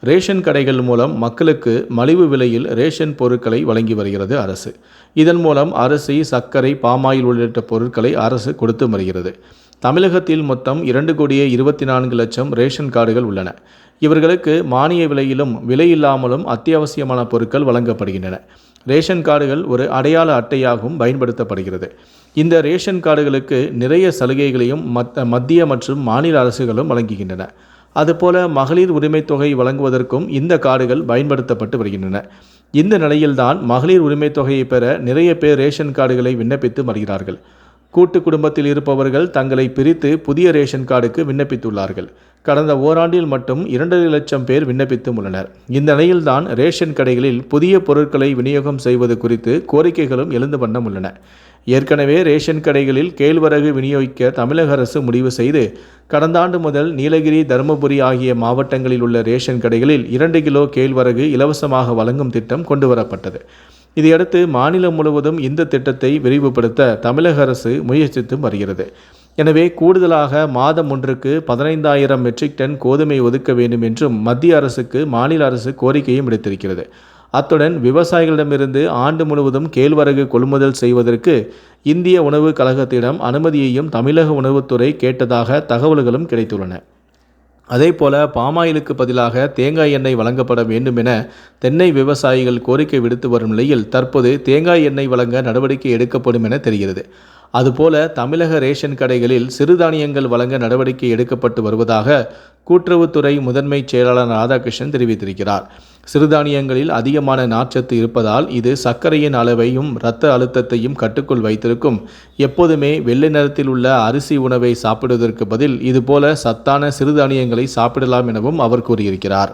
Ration கடைகள் மூலம் மக்களுக்கு மலிவு விலையில் ரேஷன் பொருட்களை வழங்கி வருகிறது அரசு. இதன் மூலம் அரிசி சர்க்கரை பாமாயில் உள்ளிட்ட பொருட்களை அரசு கொடுத்து வருகிறது. தமிழகத்தில் மொத்தம் இரண்டு கோடியே இருபத்தி நான்கு லட்சம் ரேஷன் கார்டுகள் உள்ளன. இவர்களுக்கு மானிய விலையிலும் விலையில்லாமலும் அத்தியாவசியமான பொருட்கள் வழங்கப்படுகின்றன. ரேஷன் கார்டுகள் ஒரு அடையாள அட்டையாகவும் பயன்படுத்தப்படுகிறது. இந்த ரேஷன் கார்டுகளுக்கு நிறைய சலுகைகளையும் மத்த மத்திய மற்றும் மாநில அரசுகளும் வழங்குகின்றன. அதுபோல மகளிர் உரிமைத் தொகை வழங்குவதற்கும் இந்த கார்டுகள் பயன்படுத்தப்பட்டு வருகின்றன. இந்த நிலையில்தான் மகளிர் உரிமைத் தொகையை பெற நிறைய பேர் ரேஷன் கார்டுகளை விண்ணப்பித்து வருகிறார்கள். கூட்டு குடும்பத்தில் இருப்பவர்கள் தங்களை பிரித்து புதிய ரேஷன் கார்டுக்கு விண்ணப்பித்துள்ளார்கள். கடந்த ஓராண்டில் மட்டும் இரண்டரை லட்சம் பேர் விண்ணப்பித்தும் உள்ளனர். இந்த நிலையில்தான் ரேஷன் கடைகளில் புதிய பொருட்களை விநியோகம் செய்வது குறித்து கோரிக்கைகளும் எழுந்து வண்ணம் உள்ளன. ஏற்கனவே ரேஷன் கடைகளில் கேழ்வரகு விநியோகிக்க தமிழக அரசு முடிவு செய்து கடந்த ஆண்டு முதல் நீலகிரி தருமபுரி ஆகிய மாவட்டங்களில் உள்ள ரேஷன் கடைகளில் இரண்டு கிலோ கேழ்வரகு இலவசமாக வழங்கும் திட்டம் கொண்டு வரப்பட்டது இதையடுத்து மாநிலம் முழுவதும் இந்த திட்டத்தை விரிவுபடுத்த தமிழக அரசு முயற்சித்து வருகிறது. எனவே கூடுதலாக மாதம் ஒன்றுக்கு பதினைந்தாயிரம் மெட்ரிக் டன் கோதுமை ஒதுக்க வேண்டும் என்றும் மத்திய அரசுக்கு மாநில அரசு கோரிக்கையும் விடுத்திருக்கிறது. அத்துடன் விவசாயிகளிடமிருந்து ஆண்டு முழுவதும் கேழ்வரகு கொள்முதல் செய்வதற்கு இந்திய உணவு கழகத்திடம் அனுமதியையும் தமிழக உணவுத்துறை கேட்டதாக தகவல்களும் கிடைத்துள்ளன. அதே போல பாமாயிலுக்கு பதிலாக தேங்காய் எண்ணெய் வழங்கப்பட வேண்டும் என தென்னை விவசாயிகள் கோரிக்கை விடுத்து வரும் நிலையில் தற்போது தேங்காய் எண்ணெய் வழங்க நடவடிக்கை எடுக்கப்படும் என தெரிகிறது. அதுபோல தமிழக ரேஷன் கடைகளில் சிறுதானியங்கள் வழங்க நடவடிக்கை எடுக்கப்பட்டு வருவதாக கூட்டுறவுத்துறை முதன்மை செயலாளர் ராதாகிருஷ்ணன் தெரிவித்திருக்கிறார். சிறுதானியங்களில் அதிகமான நார்ச்சத்து இருப்பதால் இது சர்க்கரையின் அளவையும் இரத்த அழுத்தத்தையும் கட்டுக்குள் வைத்திருக்கும். எப்போதுமே வெள்ளை நிறத்தில் உள்ள அரிசி உணவை சாப்பிடுவதற்கு பதில் இதுபோல சத்தான சிறுதானியங்களை சாப்பிடலாம் எனவும் அவர் கூறியிருக்கிறார்.